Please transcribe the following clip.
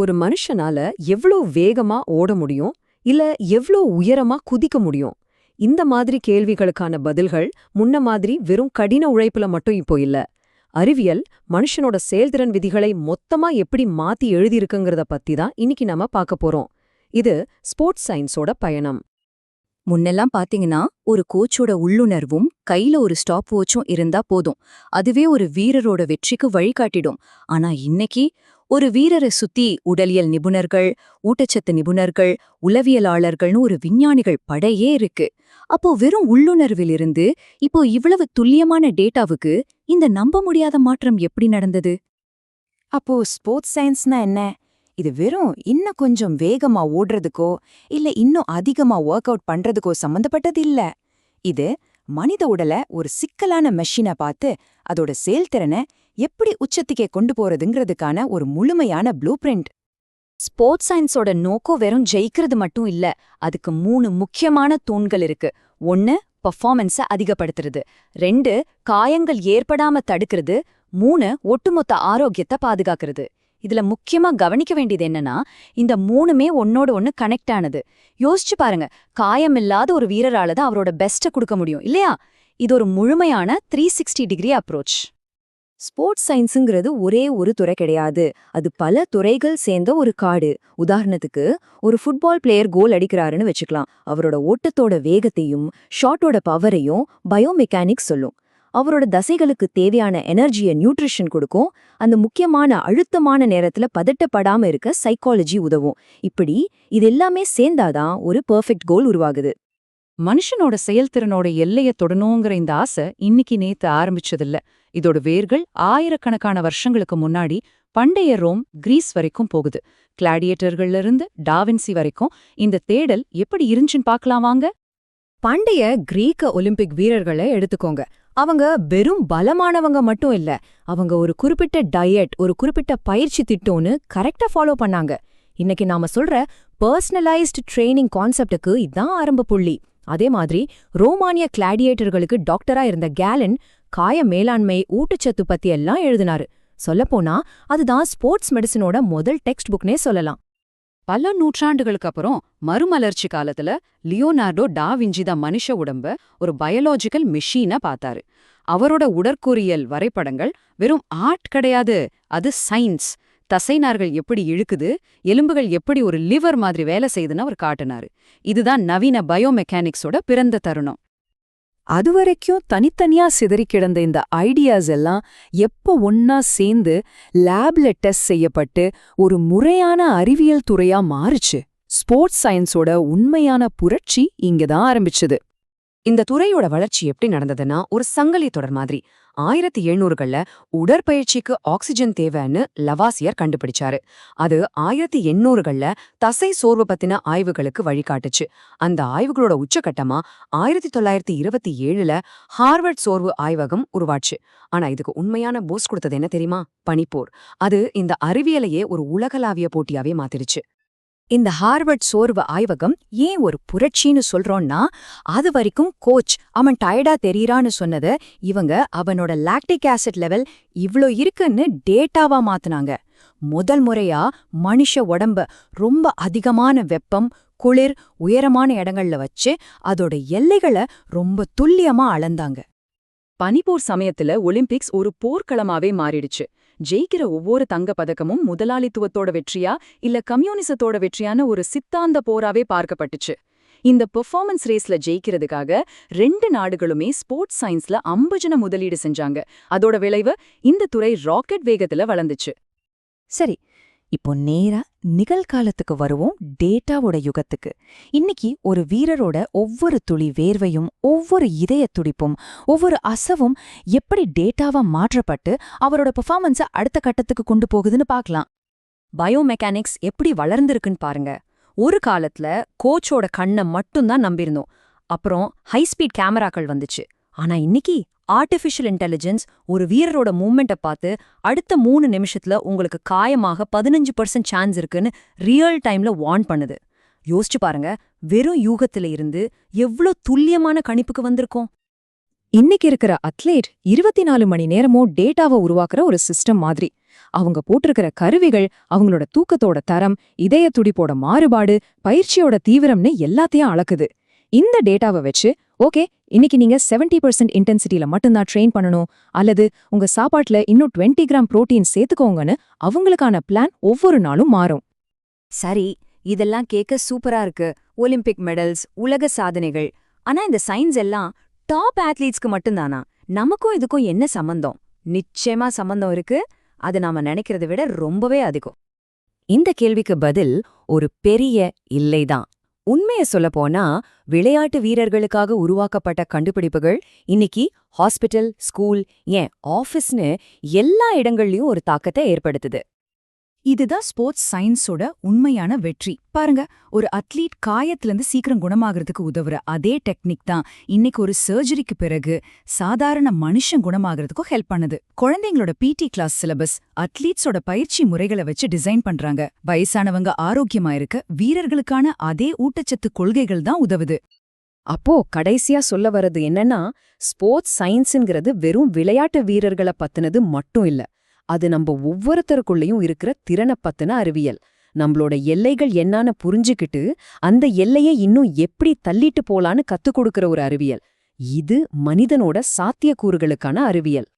ஒரு மனுஷனால எவ்ளோ வேகமா ஓட முடியும்? இல்ல எவ்ளோ உயரமா குதிக்க முடியும்? இந்த மாதிரி கேள்விகளுக்கான பதில்கள் முன்ன மாதிரி வெறும் கடின உழைப்புல மட்டும் இப்போ இல்ல. அறிவியல் மனுஷனோட செயல்திறன் விதிகளை மொத்தமா எப்படி மாத்தி எழுதியிருக்குங்கிறத பத்தி தான் இன்னைக்கு நாம பார்க்க போறோம். இது ஸ்போர்ட்ஸ் சயின்ஸோட பயணம். முன்னெல்லாம் பாத்தீங்கன்னா ஒரு கோச்சோட உள்ளுணர்வும் கையில ஒரு ஸ்டாப் வாட்சும் இருந்தா போதும். அதுவே ஒரு வீரரோட வெற்றிக்கு வழிகாட்டிடும். ஆனா இன்னைக்கு ஒரு வீரரை சுத்தி உடலியல் நிபுணர்கள் ஊட்டச்சத்து நிபுணர்கள் உளவியலாளர்கள்னு ஒரு விஞ்ஞானிகள் படையே இருக்கு. அப்போ வெறும் உள்ளுணர்விலிருந்து இப்போ இவ்வளவு துல்லியமான டேட்டாவுக்கு இந்த நம்ப முடியாத மாற்றம் எப்படி நடந்தது? அப்போ ஸ்போர்ட்ஸ் சயின்ஸ்னா என்ன? இது வெறும் இன்னும் கொஞ்சம் வேகமா ஓடுறதுக்கோ இல்ல இன்னும் அதிகமா ஒர்க் அவுட் பண்றதுக்கோ சம்பந்தப்பட்டது இல்ல. இது மனித உடலை ஒரு சிக்கலான மெஷினை பார்த்து அதோட செயல்திறனை எப்படி உச்சத்துக்கே கொண்டு போறதுங்கிறதுக்கான ஒரு முழுமையான ப்ளூ பிரிண்ட். ஸ்போர்ட்ஸ் சயின்ஸோட நோக்கம் வெறும் ஜெயிக்கிறது மட்டும் இல்ல அதுக்கு மூணு முக்கியமான தூண்கள் இருக்கு. ஒன்னு பெர்ஃபார்மன்ஸை அதிகப்படுத்துறது. ரெண்டு காயங்கள் ஏற்படாம தடுக்கிறது. மூணு ஒட்டுமொத்த ஆரோக்கியத்தை பாதுகாக்கிறது. இதுல முக்கியமா கவனிக்க வேண்டியது என்னன்னா இந்த மூணுமே ஒன்னோட ஒன்னு கனெக்ட் ஆனது. யோசிச்சு பாருங்க காயமில்லாத ஒரு வீரரால தான் அவரோட பெஸ்ட்டை கொடுக்க முடியும் இல்லையா? இது ஒரு முழுமையான three sixty degree approach sports சயின்ஸுங்கிறது ஒரே ஒரு துறை கிடையாது. அது பல துறைகள் சேர்ந்த ஒரு காடு. உதாரணத்துக்கு ஒரு ஃபுட்பால் பிளேயர் கோல் அடிக்கிறாருன்னு வச்சுக்கலாம். அவரோட ஓட்டத்தோட வேகத்தையும் ஷாட்டோட பவரையும் பயோமெக்கானிக்ஸ் சொல்லும். அவரோட தசைகளுக்கு தேவையான எனர்ஜியை நியூட்ரிஷன் கொடுக்கும். அந்த முக்கியமான அழுத்தமான நேரத்துல பதட்டப்படாம இருக்க சைக்காலஜி உதவும். இப்படி இது எல்லாமே சேர்ந்தாதான் ஒரு பெர்ஃபெக்ட் கோல் உருவாகுது. மனுஷனோட செயல்திறனோட எல்லைய தொடணுங்கிற இந்த ஆசை இன்னைக்கு நேத்து ஆரம்பிச்சதில்ல. இதோட வேர்கள் ஆயிரக்கணக்கான வருஷங்களுக்கு முன்னாடி பண்டைய ரோம் கிரீஸ் வரைக்கும் போகுது. கிளாடியேட்டர்கள்ல இருந்து டாவின்சி வரைக்கும் இந்த தேடல் எப்படி இருந்துச்சுன்னு பார்க்கலாம் வாங்க. பண்டைய கிரீக்க ஒலிம்பிக் வீரர்களை எடுத்துக்கோங்க. அவங்க வெறும் பலமானவங்க மட்டும் இல்ல அவங்க ஒரு குறிப்பிட்ட டயட் ஒரு குறிப்பிட்ட பயிற்சி திட்டம்னு கரெக்டா ஃபாலோ பண்ணாங்க. இன்னைக்கு நாம சொல்ற பர்சனலைஸ்டு ட்ரைனிங் கான்செப்டுக்கு இதான் ஆரம்ப புள்ளி. அதே மாதிரி ரோமானிய கிளாடியேட்டர்களுக்கு டாக்டரா இருந்த கேலன் காய மேலாண்மை ஊட்டச்சத்து பத்தி எல்லாம் எழுதினாரு. சொல்லப்போனா அதுதான் ஸ்போர்ட்ஸ் மெடிசனோட முதல் டெக்ஸ்ட் புக்னே சொல்லலாம். பல நூற்றாண்டுகளுக்கு அப்புறம் மறுமலர்ச்சி காலத்துல லியோனார்டோ டா விஞ்சிதா மனுஷ உடம்ப ஒரு பயாலஜிக்கல் மெஷீனா பார்த்தாரு. அவரோட உடற்கூறியல் வரைபடங்கள் வெறும் ஆர்ட் கிடையாது அது சயின்ஸ். தசைநார்கள் எப்படி இழுக்குது எலும்புகள் எப்படி ஒரு லிவர் மாதிரி வேலை செய்யுதுன்னு அவர் காட்டினாரு. இதுதான் நவீன பயோமெக்கானிக்ஸோட பிறந்த தருணம். அதுவரைக்கும் தனித்தனியா சிதறி கிடந்த இந்த ஐடியாஸ் எல்லாம் எப்போ ஒன்னா சேர்ந்து லேப்ல டெஸ்ட் செய்யப்பட்டு ஒரு முறையான அறிவியல் துறையா மாறுச்சு. ஸ்போர்ட்ஸ் சயின்ஸோட உண்மையான புரட்சி இங்கதான் ஆரம்பிச்சது. இந்த துறையோட வளர்ச்சி எப்படி நடந்ததுன்னா ஒரு சங்கலி தொடர் மாதிரி. ஆயிரத்தி எழுநூறுகள்ல உடற்பயிற்சிக்கு ஆக்சிஜன் தேவைன்னு லவாசியர் கண்டுபிடிச்சாரு. அது ஆயிரத்தி எண்ணூறுகள்ல தசை சோர்வு பத்தின ஆய்வுகளுக்கு வழிகாட்டுச்சு. அந்த ஆய்வுகளோட உச்சகட்டமா ஆயிரத்தி தொள்ளாயிரத்தி இருபத்தி ஏழுல ஹார்வர்ட் சோர்வு ஆய்வகம் உருவாச்சு. ஆனா இதுக்கு உண்மையான போஸ்ட் கொடுத்தது என்ன தெரியுமா? பனிப்போர். அது இந்த அறிவியலையே ஒரு உலகளாவிய போட்டியாவே மாத்திருச்சு இந்த ஹார்வர்ட் சோர்வு ஆய்வகம் ஏன் ஒரு புரட்சின்னு சொல்றோம்னா அது வரைக்கும் கோச் அவன் டயர்டா தெரியறான்னு சொன்னத இவங்க அவனோட லாக்டிக் ஆசிட் லெவல் இவ்ளோ இருக்குன்னு டேட்டாவா மாத்துனாங்க. முதல் முறையா மனுஷ உடம்ப ரொம்ப அதிகமான வெப்பம் குளிர் உயரமான இடங்கள்ல வச்சு அதோட எல்லைகளை ரொம்ப துல்லியமா அளந்தாங்க. பனிப்போர் சமயத்துல ஒலிம்பிக்ஸ் ஒரு போர்க்களமாவே மாறிடுச்சு. ஜெயிக்கிற ஒவ்வொரு தங்க பதக்கமும் முதலாளித்துவத்தோட வெற்றியா இல்ல கம்யூனிசத்தோட வெற்றியான ஒரு சித்தாந்த போராவே பார்க்கப்பட்டுச்சு. இந்த பெர்ஃபார்மன்ஸ் ரேஸ்ல ஜெயிக்கிறதுக்காக ரெண்டு நாடுகளுமே ஸ்போர்ட்ஸ் சயின்ஸ்ல அம்பஜன முதலீடு செஞ்சாங்க. அதோட விளைவு இந்த துறை ராக்கெட் வேகத்துல வளர்ந்துச்சு. சரி இப்போ நேரா நிகழ்காலத்துக்கு வருவோம் டேட்டாவோட யுகத்துக்கு. இன்னைக்கு ஒரு வீரரோட ஒவ்வொரு துளி வேர்வையும் ஒவ்வொரு இதய துடிப்பும் ஒவ்வொரு அசவும் எப்படி டேட்டாவா மாற்றப்பட்டு அவரோட பெர்ஃபார்மன்ஸை அடுத்த கட்டத்துக்கு கொண்டு போகுதுன்னு பார்க்கலாம். பயோமெக்கானிக்ஸ் எப்படி வளர்ந்துருக்குன்னு பாருங்க. ஒரு காலத்துல கோச்சோட கண்ணை மட்டும்தான் நம்பியிருந்தோம். அப்புறம் ஹை ஸ்பீட் கேமராக்கள் வந்துச்சு. ஆனா இன்னைக்கு ஆர்டிஃபிஷியல் இன்டெலிஜென்ஸ் ஒரு வீரரோட மூவ்மெண்ட்டை பார்த்து அடுத்த மூணு நிமிஷத்துல உங்களுக்கு காயமாக பதினஞ்சு பர்சன்ட் சான்ஸ் இருக்குன்னு ரியல் டைம்ல வார்ன் பண்ணுது. யோசிச்சு பாருங்க வெறும் யூகத்துல இருந்து எவ்ளோ துல்லியமான கணிப்புக்கு வந்திருக்கோம்? இன்னைக்கு இருக்கிற அத்லீட் இருபத்தி நாலு மணி நேரமும் டேட்டாவை உருவாக்குற ஒரு சிஸ்டம் மாதிரி. அவங்க போட்டிருக்கிற கருவிகள் அவங்களோட தூக்கத்தோட தரம் இதய துடிப்போட மாறுபாடு பயிற்சியோட தீவிரம்னு எல்லாத்தையும் அளக்குது. இந்த டேட்டாவை வச்சு ஓகே இன்னைக்கு நீங்க 70% பர்சன்ட் இன்டென்சிட்டியில மட்டும்தான் ட்ரெயின் பண்ணணும் அல்லது உங்க சாப்பாட்டுல இன்னும் 20 கிராம் புரோட்டீன் சேர்த்துக்கோங்கன்னு அவங்களுக்கான பிளான் ஒவ்வொரு நாளும் மாறும். சரி இதெல்லாம் கேட்க சூப்பரா இருக்கு. ஒலிம்பிக் மெடல்ஸ் உலக சாதனைகள். ஆனா இந்த சயின்ஸ் எல்லாம் டாப் ஆத்லீட்ஸ்க்கு மட்டும்தானா? நமக்கும் இதுக்கும் என்ன சம்பந்தம்? நிச்சயமா சம்பந்தம் இருக்கு. அது நாம நினைக்கிறத விட ரொம்பவே அதிகம். இந்த கேள்விக்கு பதில் ஒரு பெரிய இல்லைதான். உண்மைய போனா விளையாட்டு வீரர்களுக்காக உருவாக்கப்பட்ட கண்டுபிடிப்புகள் இன்னைக்கு ஹாஸ்பிட்டல் ஸ்கூல் ஏன் ஆஃபீஸ்னு எல்லா இடங்கள்லயும் ஒரு தாக்கத்தை ஏற்படுத்துது. இதுதான் ஸ்போர்ட்ஸ் சயின்ஸோட உண்மையான வெற்றி. பாருங்க ஒரு அத்லீட் காயத்திலிருந்து சீக்கிரம் குணமாகறதுக்கு உதவுற அதே டெக்னிக் தான் இன்னைக்கு ஒரு சர்ஜரிக்கு பிறகு சாதாரண மனுஷன் குணமாகறதுக்கும் ஹெல்ப் பண்ணுது. குழந்தைங்களோட பிடி கிளாஸ் சிலபஸ் அத்லீட்ஸோட பயிற்சி முறைகளை வச்சு டிசைன் பண்றாங்க. வயசானவங்க ஆரோக்கியமா இருக்க வீரர்களுக்கான அதே ஊட்டச்சத்து கொள்கைகள் தான் உதவுது. அப்போ கடைசியா சொல்ல வர்றது என்னன்னா ஸ்போர்ட்ஸ் சயின்ஸுங்கிறது வெறும் விளையாட்டு வீரர்களை பத்தினது மட்டும் இல்ல. அது நம்ம ஒவ்வொருத்தருக்குள்ளேயும் இருக்கிற திறனை பத்தின அறிவியல். நம்மளோட எல்லைகள் என்னன்னு புரிஞ்சுக்கிட்டு அந்த எல்லையை இன்னும் எப்படி தள்ளிட்டு போலான்னு கத்துக் கொடுக்கிற ஒரு அறிவியல். இது மனிதனோட சாத்தியக்கூறுகளுக்கான அறிவியல்.